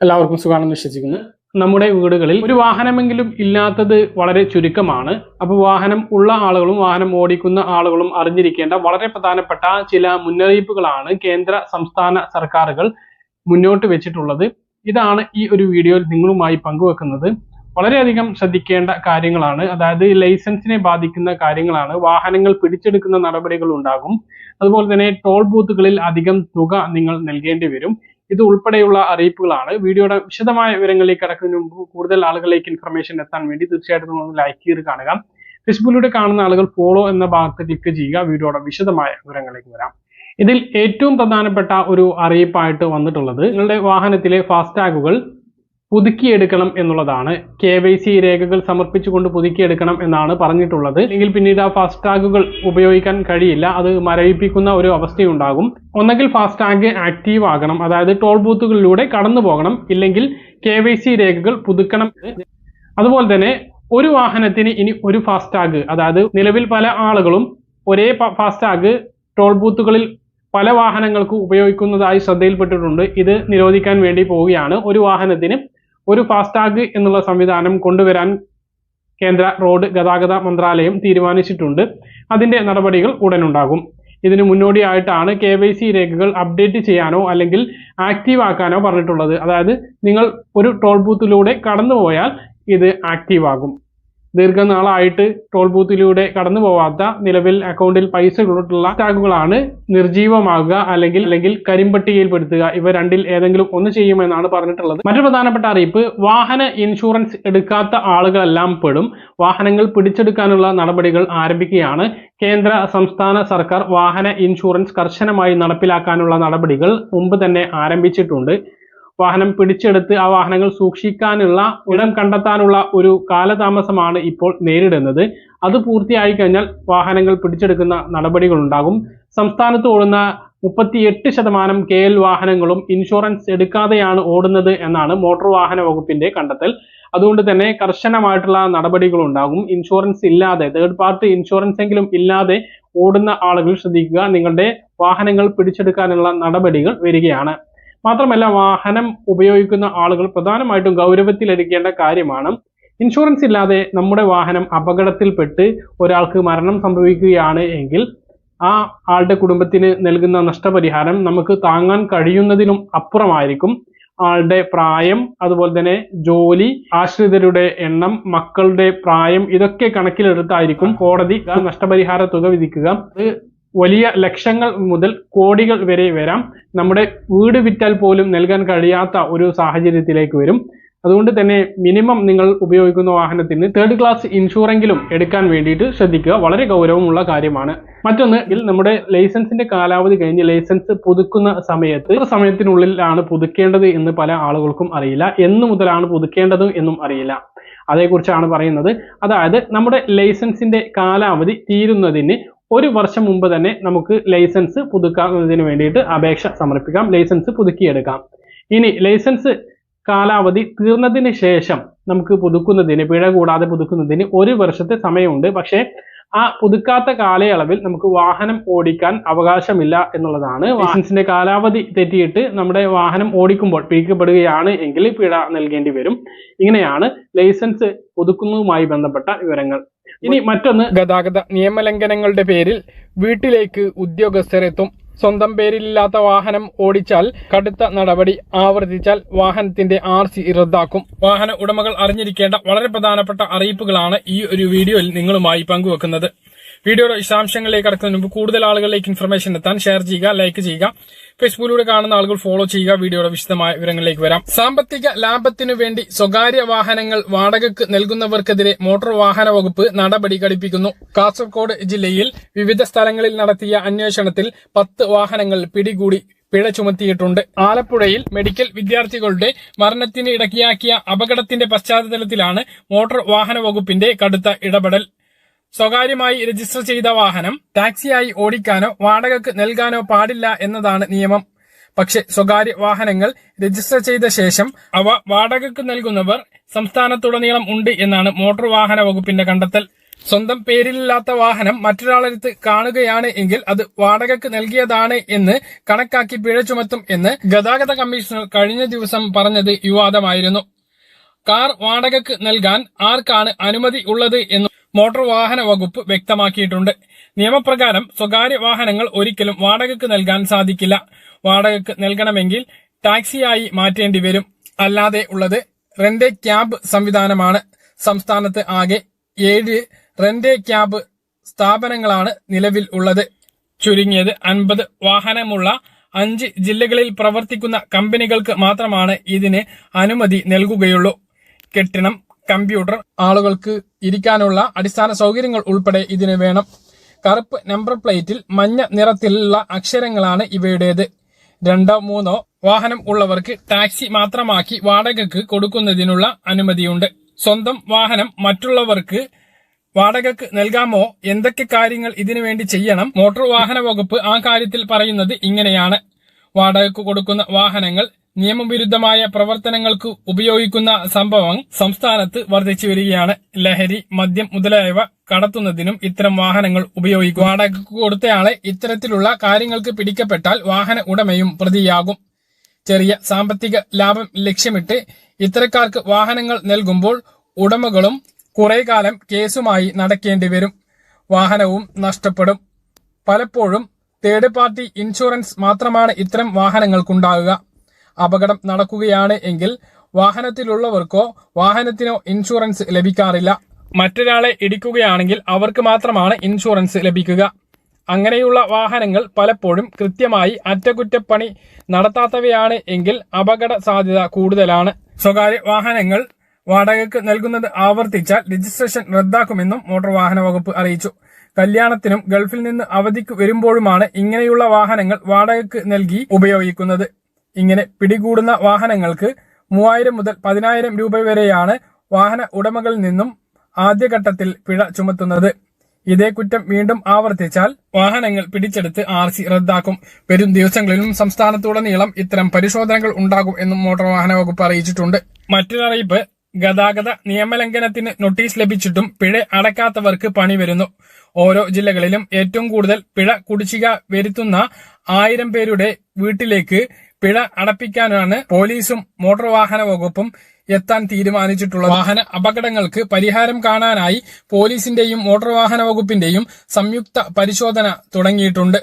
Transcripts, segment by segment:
എല്ലാവർക്കും സുഖമാണെന്ന് വിശ്വസിക്കുന്നു. നമ്മുടെ വീടുകളിൽ ഒരു വാഹനമെങ്കിലും ഇല്ലാത്തത് വളരെ ചുരുക്കമാണ്. അപ്പോൾ വാഹനം ഉള്ള ആളുകളും വാഹനം ഓടിക്കുന്ന ആളുകളും അറിഞ്ഞിരിക്കേണ്ട വളരെ പ്രധാനപ്പെട്ട ചില മുന്നറിയിപ്പുകളാണ് കേന്ദ്ര സംസ്ഥാന സർക്കാരുകൾ മുന്നോട്ട് വെച്ചിട്ടുള്ളത്. ഇതാണ് ഈ ഒരു വീഡിയോയിൽ നിങ്ങളുമായി പങ്കുവെക്കുന്നത്. വളരെയധികം ശ്രദ്ധിക്കേണ്ട കാര്യങ്ങളാണ്. അതായത് ലൈസൻസിനെ ബാധിക്കുന്ന കാര്യങ്ങളാണ്. വാഹനങ്ങൾ പിടിച്ചെടുക്കുന്ന നടപടികൾ ഉണ്ടാകും. അതുപോലെ തന്നെ ടോൾ ബൂത്തുകളിൽ അധികം തുക നിങ്ങൾ നൽകേണ്ടി വരും. ഇത് ഉൾപ്പെടെയുള്ള അറിയിപ്പുകളാണ്. വീഡിയോയുടെ വിശദമായ വിവരങ്ങളിലേക്ക് കടക്കുന്നതിന് മുമ്പ് കൂടുതൽ ആളുകളിലേക്ക് ഇൻഫർമേഷൻ എത്താൻ വേണ്ടി തീർച്ചയായിട്ടും ഒന്ന് ലൈക്ക് ചെയ്ത് കാണുക. ഫേസ്ബുക്കിലൂടെ കാണുന്ന ആളുകൾ ഫോളോ എന്ന ഭാഗത്ത് ക്ലിക്ക് ചെയ്യുക. വീഡിയോയുടെ വിശദമായ വിവരങ്ങളിലേക്ക് വരാം. ഇതിൽ ഏറ്റവും പ്രധാനപ്പെട്ട ഒരു അറിയിപ്പായിട്ട് വന്നിട്ടുള്ളത് നിങ്ങളുടെ വാഹനത്തിലെ ഫാസ്ടാഗുകൾ പുതുക്കിയെടുക്കണം എന്നുള്ളതാണ്. കെ വൈ സി രേഖകൾ സമർപ്പിച്ചുകൊണ്ട് പുതുക്കിയെടുക്കണം എന്നാണ് പറഞ്ഞിട്ടുള്ളത്. അല്ലെങ്കിൽ പിന്നീട് ആ ഫാസ്റ്റ് ടാഗുകൾ ഉപയോഗിക്കാൻ കഴിയില്ല. അത് മരവിപ്പിക്കുന്ന ഒരു അവസ്ഥയുണ്ടാകും. ഒന്നെങ്കിൽ ഫാസ്റ്റ് ടാഗ് ആക്റ്റീവ് ആകണം. അതായത് ടോൾ ബൂത്തുകളിലൂടെ കടന്നു പോകണം. ഇല്ലെങ്കിൽ കെ വൈ സി രേഖകൾ പുതുക്കണം. അതുപോലെ തന്നെ ഒരു വാഹനത്തിന് ഇനി ഒരു ഫാസ്റ്റ് ടാഗ് അതായത് നിലവിൽ പല ആളുകളും ഒരേ ഫാസ്റ്റ് ടാഗ് ടോൾ ബൂത്തുകളിൽ പല വാഹനങ്ങൾക്ക് ഉപയോഗിക്കുന്നതായി ശ്രദ്ധയിൽപ്പെട്ടിട്ടുണ്ട്. ഇത് നിരോധിക്കാൻ വേണ്ടി പോവുകയാണ്. ഒരു വാഹനത്തിന് ഒരു ഫാസ്ടാഗ് എന്നുള്ള സംവിധാനം കൊണ്ടുവരാൻ കേന്ദ്ര റോഡ് ഗതാഗത മന്ത്രാലയം തീരുമാനിച്ചിട്ടുണ്ട്. അതിന്റെ നടപടികൾ ഉടനുണ്ടാകും. ഇതിന് മുന്നോടിയായിട്ടാണ് കെ വൈ സി രേഖകൾ അപ്ഡേറ്റ് ചെയ്യാനോ അല്ലെങ്കിൽ ആക്റ്റീവ് ആക്കാനോ പറഞ്ഞിട്ടുള്ളത്. അതായത് നിങ്ങൾ ഒരു ടോൾ ബൂത്തിലൂടെ കടന്നു പോയാൽ ഇത് ആക്റ്റീവ് ആകും. ദീർഘനാളായിട്ട് ടോൾ ബൂത്തിലൂടെ കടന്നു പോവാത്ത നിലവിൽ അക്കൗണ്ടിൽ പൈസ കൊടുത്തുള്ള ടാഗുകളാണ് നിർജീവമാകുക അല്ലെങ്കിൽ അല്ലെങ്കിൽ കരിമ്പട്ടികയിൽപ്പെടുത്തുക. ഇവ രണ്ടിൽ ഏതെങ്കിലും ഒന്ന് ചെയ്യുമെന്നാണ് പറഞ്ഞിട്ടുള്ളത്. മറ്റൊരു പ്രധാനപ്പെട്ട അറിയിപ്പ് വാഹന ഇൻഷുറൻസ് എടുക്കാത്ത ആളുകളെല്ലാം പെടും. വാഹനങ്ങൾ പിടിച്ചെടുക്കാനുള്ള നടപടികൾ ആരംഭിക്കുകയാണ്. കേന്ദ്ര സംസ്ഥാന സർക്കാർ വാഹന ഇൻഷുറൻസ് കർശനമായി നടപ്പിലാക്കാനുള്ള നടപടികൾ മുമ്പ് തന്നെ ആരംഭിച്ചിട്ടുണ്ട്. വാഹനം പിടിച്ചെടുത്ത് ആ വാഹനങ്ങൾ സൂക്ഷിക്കാനുള്ള ഇടം കണ്ടെത്താനുള്ള ഒരു കാലതാമസമാണ് ഇപ്പോൾ നേരിടുന്നത്. അത് പൂർത്തിയായി കഴിഞ്ഞാൽ വാഹനങ്ങൾ പിടിച്ചെടുക്കുന്ന നടപടികൾ ഉണ്ടാകും സംസ്ഥാനത്ത് ഓടുന്ന മുപ്പത്തിയെട്ട് ശതമാനം കെ എൽ വാഹനങ്ങളും ഇൻഷുറൻസ് എടുക്കാതെയാണ് ഓടുന്നത് എന്നാണ് മോട്ടോർ വാഹന വകുപ്പിന്റെ കണ്ടെത്തൽ. അതുകൊണ്ട് തന്നെ കർശനമായിട്ടുള്ള നടപടികൾ ഉണ്ടാകും ഇൻഷുറൻസ് ഇല്ലാതെ തേർഡ് പാർട്ടി ഇൻഷുറൻസ് എങ്കിലും ഇല്ലാതെ ഓടുന്ന ആളുകൾ ശ്രദ്ധിക്കുക. നിങ്ങളുടെ വാഹനങ്ങൾ പിടിച്ചെടുക്കാനുള്ള നടപടികൾ വരികയാണ്. മാത്രമല്ല വാഹനം ഉപയോഗിക്കുന്ന ആളുകൾ പ്രധാനമായിട്ടും ഗൗരവത്തിലെടുക്കേണ്ട കാര്യമാണ്. ഇൻഷുറൻസ് ഇല്ലാതെ നമ്മുടെ വാഹനം അപകടത്തിൽപ്പെട്ട് ഒരാൾക്ക് മരണം സംഭവിക്കുകയാണ് എങ്കിൽ ആ ആളുടെ കുടുംബത്തിന് നൽകുന്ന നഷ്ടപരിഹാരം നമുക്ക് താങ്ങാൻ കഴിയുന്നതിനും അപ്പുറമായിരിക്കും. ആളുടെ പ്രായം അതുപോലെ തന്നെ ജോലി ആശ്രിതരുടെ എണ്ണം മക്കളുടെ പ്രായം ഇതൊക്കെ കണക്കിലെടുത്തായിരിക്കും കോടതി നഷ്ടപരിഹാര തുക വിധിക്കുക. അത് വലിയ ലക്ഷങ്ങൾ മുതൽ കോടികൾ വരെ വരാം. നമ്മുടെ വീട് വിറ്റാൽ പോലും നൽകാൻ കഴിയാത്ത ഒരു സാഹചര്യത്തിലേക്ക് വരും. അതുകൊണ്ട് തന്നെ മിനിമം നിങ്ങൾ ഉപയോഗിക്കുന്ന വാഹനത്തിന് തേർഡ് ക്ലാസ് ഇൻഷുറെങ്കിലും എടുക്കാൻ വേണ്ടിയിട്ട് ശ്രദ്ധിക്കുക. വളരെ ഗൗരവമുള്ള കാര്യമാണ്. മറ്റൊന്ന് ഇതിൽ നമ്മുടെ ലൈസൻസിന്റെ കാലാവധി കഴിഞ്ഞ് ലൈസൻസ് പുതുക്കുന്ന സമയത്ത് എത്ര സമയത്തിനുള്ളിലാണ് പുതുക്കേണ്ടത് എന്ന് പല ആളുകൾക്കും അറിയില്ല. എന്ന് മുതലാണ് പുതുക്കേണ്ടത് എന്നും അറിയില്ല. അതേക്കുറിച്ചാണ് പറയുന്നത്. അതായത് നമ്മുടെ ലൈസൻസിന്റെ കാലാവധി തീരുന്നതിന് ഒരു വർഷം മുമ്പ് തന്നെ നമുക്ക് ലൈസൻസ് പുതുക്കുന്നതിന് വേണ്ടിയിട്ട് അപേക്ഷ സമർപ്പിക്കാം. ലൈസൻസ് പുതുക്കിയെടുക്കാം. ഇനി ലൈസൻസ് കാലാവധി തീർന്നതിന് ശേഷം നമുക്ക് പുതുക്കുന്നതിന് പിഴ കൂടാതെ പുതുക്കുന്നതിന് ഒരു വർഷത്തെ സമയമുണ്ട്. പക്ഷേ ആ പുതുക്കാത്ത കാലയളവിൽ നമുക്ക് വാഹനം ഓടിക്കാൻ അവകാശമില്ല എന്നുള്ളതാണ്. ലൈസൻസിന്റെ കാലാവധി തെറ്റിയിട്ട് നമ്മുടെ വാഹനം ഓടിക്കുമ്പോൾ പിടിക്കപ്പെടുകയാണ് എങ്കിൽ പിഴ നൽകേണ്ടി വരും. ഇങ്ങനെയാണ് ലൈസൻസ് പുതുക്കുന്നതുമായി ബന്ധപ്പെട്ട വിവരങ്ങൾ. ഇനി മറ്റൊന്ന്. ഗതാഗത നിയമലംഘനങ്ങളുടെ പേരിൽ വീട്ടിലേക്ക് ഉദ്യോഗസ്ഥരെത്തും സ്വന്തം പേരിലില്ലാത്ത വാഹനം ഓടിച്ചാൽ കടുത്ത നടപടി ആവർത്തിച്ചാൽ വാഹനത്തിന്റെ ആർ സി റദ്ദാക്കും. വാഹന ഉടമകൾ അറിഞ്ഞിരിക്കേണ്ട വളരെ പ്രധാനപ്പെട്ട അറിയിപ്പുകളാണ് ഈ ഒരു വീഡിയോയിൽ നിങ്ങളുമായി പങ്കുവെക്കുന്നത്. വീഡിയോയുടെ വിശദാംശങ്ങളിലേക്ക് കടക്കുന്നതിന് മുമ്പ് കൂടുതൽ ആളുകളിലേക്ക് ഇൻഫർമേഷൻ എത്താൻ ഷെയർ ചെയ്യുക ലൈക്ക് ചെയ്യുക. ഫേസ്ബുക്കിലൂടെ കാണുന്ന ആളുകൾ ഫോളോ ചെയ്യുക. വീഡിയോയുടെ വിശദമായ വിവരങ്ങളിലേക്ക് വരാം. സാമ്പത്തിക ലാഭത്തിനു വേണ്ടി സ്വകാര്യ വാഹനങ്ങൾ വാടകയ്ക്ക് നൽകുന്നവർക്കെതിരെ മോട്ടോർ വാഹന വകുപ്പ് നടപടി ഘടിപ്പിക്കുന്നു. കാസർഗോഡ് ജില്ലയിൽ വിവിധ സ്ഥലങ്ങളിൽ നടത്തിയ അന്വേഷണത്തിൽ പത്ത് വാഹനങ്ങൾ പിടികൂടി പിഴ ചുമത്തിയിട്ടുണ്ട്. ആലപ്പുഴയിൽ മെഡിക്കൽ വിദ്യാർത്ഥികളുടെ മരണത്തിന് ഇടക്കിയാക്കിയ അപകടത്തിന്റെ പശ്ചാത്തലത്തിലാണ് മോട്ടോർ വാഹന വകുപ്പിന്റെ കടുത്ത ഇടപെടൽ. സ്വകാര്യമായി രജിസ്റ്റർ ചെയ്ത വാഹനം ടാക്സിയായി ഓടിക്കാനോ വാടകയ്ക്ക് നൽകാനോ പാടില്ല എന്നതാണ് നിയമം. പക്ഷേ സ്വകാര്യ വാഹനങ്ങൾ രജിസ്റ്റർ ചെയ്ത ശേഷം അവ വാടകയ്ക്ക് നൽകുന്നവർ സംസ്ഥാനത്തുടനീളം ഉണ്ട് എന്നാണ് മോട്ടോർ വാഹന വകുപ്പിന്റെ കണ്ടെത്തൽ. സ്വന്തം പേരിലില്ലാത്ത വാഹനം മറ്റൊരാളടുത്ത് കാണുകയാണ് എങ്കിൽ അത് വാടകയ്ക്ക് നൽകിയതാണ് എന്ന് കണക്കാക്കി പിഴ ചുമത്തും എന്ന് ഗതാഗത കമ്മീഷണർ കഴിഞ്ഞ ദിവസം പറഞ്ഞത് വിവാദമായിരുന്നു. കാർ വാടകയ്ക്ക് നൽകാൻ ആർക്കാണ് അനുമതി ഉള്ളത് എന്ന് മോട്ടോർ വാഹന വകുപ്പ് വ്യക്തമാക്കിയിട്ടുണ്ട്. നിയമപ്രകാരം സ്വകാര്യ വാഹനങ്ങൾ ഒരിക്കലും വാടകയ്ക്ക് നൽകാൻ സാധിക്കില്ല. വാടകയ്ക്ക് നൽകണമെങ്കിൽ ടാക്സിയായി മാറ്റേണ്ടി വരും. അല്ലാതെ ഉള്ളത് റെന്റ് ക്യാബ് സംവിധാനമാണ്. സംസ്ഥാനത്ത് ആകെ ഏഴ് റെന്റ് ക്യാബ് സ്ഥാപനങ്ങളാണ് നിലവിൽ ഉള്ളത്. ചുരുങ്ങിയത് അൻപത്. വാഹനമുള്ള അഞ്ച് ജില്ലകളിൽ പ്രവർത്തിക്കുന്ന കമ്പനികൾക്ക് മാത്രമാണ് ഇതിന് അനുമതി നൽകുകയുള്ളൂ. കെട്ടിടം കമ്പ്യൂട്ടർ ആളുകൾക്ക് ഇരിക്കാനുള്ള അടിസ്ഥാന സൗകര്യങ്ങൾ ഉൾപ്പെടെ ഇതിന് വേണം. കറുപ്പ് നമ്പർ പ്ലേറ്റിൽ മഞ്ഞ നിറത്തിലുള്ള അക്ഷരങ്ങളാണ് ഇവയുടേത്. രണ്ടോ മൂന്നോ വാഹനം ഉള്ളവർക്ക് ടാക്സി മാത്രമാക്കി വാടകയ്ക്ക് കൊടുക്കുന്നതിനുള്ള അനുമതിയുണ്ട്. സ്വന്തം വാഹനം മറ്റുള്ളവർക്ക് വാടകയ്ക്ക് നൽകാമോ? എന്തൊക്കെ കാര്യങ്ങൾ ഇതിനു വേണ്ടി ചെയ്യണം? മോട്ടോർ വാഹന വകുപ്പ് ആ കാര്യത്തിൽ പറയുന്നത് ഇങ്ങനെയാണ്. വാടകയ്ക്ക് കൊടുക്കുന്ന വാഹനങ്ങൾ നിയമവിരുദ്ധമായ പ്രവർത്തനങ്ങൾക്ക് ഉപയോഗിക്കുന്ന സംഭവം സംസ്ഥാനത്ത് വർദ്ധിച്ചു വരികയാണ്. ലഹരി മദ്യം മുതലായവ കടത്തുന്നതിനും ഇത്തരം വാഹനങ്ങൾ ഉപയോഗിക്കും. വാടകയ്ക്ക് കൊടുത്തയാളെ ഇത്തരത്തിലുള്ള കാര്യങ്ങൾക്ക് പിടിക്കപ്പെട്ടാൽ വാഹന ഉടമയും പ്രതിയാകും. ചെറിയ സാമ്പത്തിക ലാഭം ലക്ഷ്യമിട്ട് ഇത്തരക്കാർക്ക് വാഹനങ്ങൾ നൽകുമ്പോൾ ഉടമകളും കുറെ കാലം കേസുമായി നടക്കേണ്ടി വരും. വാഹനവും നഷ്ടപ്പെടും. പലപ്പോഴും തേർഡ് പാർട്ടി ഇൻഷുറൻസ് മാത്രമാണ് ഇത്തരം വാഹനങ്ങൾക്കുണ്ടാകുക. അപകടം നടക്കുകയാണ് എങ്കിൽ വാഹനത്തിലുള്ളവർക്കോ വാഹനത്തിനോ ഇൻഷുറൻസ് ലഭിക്കാറില്ല. മറ്റൊരാളെ ഇടിക്കുകയാണെങ്കിൽ അവർക്ക് മാത്രമാണ് ഇൻഷുറൻസ് ലഭിക്കുക. അങ്ങനെയുള്ള വാഹനങ്ങൾ പലപ്പോഴും കൃത്യമായി അറ്റകുറ്റപ്പണി നടത്താത്തവയാണ് എങ്കിൽ അപകട സാധ്യത കൂടുതലാണ്. സ്വകാര്യ വാഹനങ്ങൾ വാടകയ്ക്ക് നൽകുന്നത് ആവർത്തിച്ചാൽ രജിസ്ട്രേഷൻ റദ്ദാക്കുമെന്നും മോട്ടോർ വാഹന വകുപ്പ് അറിയിച്ചു. കല്യാണത്തിനും ഗൾഫിൽ നിന്ന് അവധിക്ക് വരുമ്പോഴുമാണ് ഇങ്ങനെയുള്ള വാഹനങ്ങൾ വാടകയ്ക്ക് നൽകി ഉപയോഗിക്കുന്നത്. ഇങ്ങനെ പിടികൂടുന്ന വാഹനങ്ങൾക്ക് മൂവായിരം മുതൽ പതിനായിരം രൂപ വരെയാണ് വാഹന ഉടമകളിൽ നിന്നും ആദ്യഘട്ടത്തിൽ പിഴ ചുമത്തുന്നത്. ഇതേ കുറ്റം വീണ്ടും ആവർത്തിച്ചാൽ വാഹനങ്ങൾ പിടിച്ചെടുത്ത് ആർ സി റദ്ദാക്കും. വരും ദിവസങ്ങളിലും സംസ്ഥാനത്തുടനീളം ഇത്തരം പരിശോധനകൾ ഉണ്ടാകും എന്നും മോട്ടോർ വാഹന വകുപ്പ് അറിയിച്ചിട്ടുണ്ട്. മറ്റൊരറിയിപ്പ് ഗതാഗത നിയമലംഘനത്തിന് നോട്ടീസ് ലഭിച്ചിട്ടും പിഴ അടക്കാത്തവർക്ക് പണി വരുന്നു. ഓരോ ജില്ലകളിലും ഏറ്റവും കൂടുതൽ പിഴ കുടിശ്ശിക വരുത്തുന്ന ആയിരം പേരുടെ വീട്ടിലേക്ക് പിഴ അടപ്പിക്കാനാണ് പോലീസും മോട്ടോർ വാഹന വകുപ്പും എത്താൻ തീരുമാനിച്ചിട്ടുള്ളത്. വാഹന അപകടങ്ങൾക്ക് പരിഹാരം കാണാനായി പോലീസിന്റെയും മോട്ടോർ വാഹന വകുപ്പിന്റെയും സംയുക്ത പരിശോധന തുടങ്ങിയിട്ടുണ്ട്.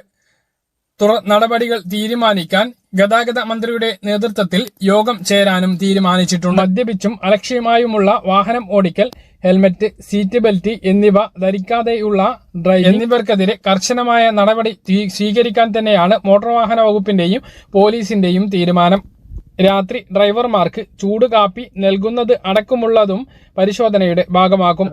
തുടർ നടപടികൾ തീരുമാനിക്കാൻ ഗതാഗത മന്ത്രിയുടെ നേതൃത്വത്തിൽ യോഗം ചേരാനും തീരുമാനിച്ചിട്ടുണ്ട്. മദ്യപിച്ചും അലക്ഷ്യമായുമുള്ള വാഹനം ഓടിക്കൽ ഹെൽമറ്റ് സീറ്റ് ബെൽറ്റ് എന്നിവ ധരിക്കാതെയുള്ള ഡ്രൈവ് എന്നിവർക്കെതിരെ കർശനമായ നടപടി സ്വീകരിക്കാൻ തന്നെയാണ് മോട്ടോർ വാഹന വകുപ്പിന്റെയും പോലീസിന്റെയും തീരുമാനം. രാത്രി ഡ്രൈവർമാർക്ക് ചൂട് കാപ്പി നൽകുന്നത് അടക്കമുള്ളതും പരിശോധനയുടെ ഭാഗമാക്കും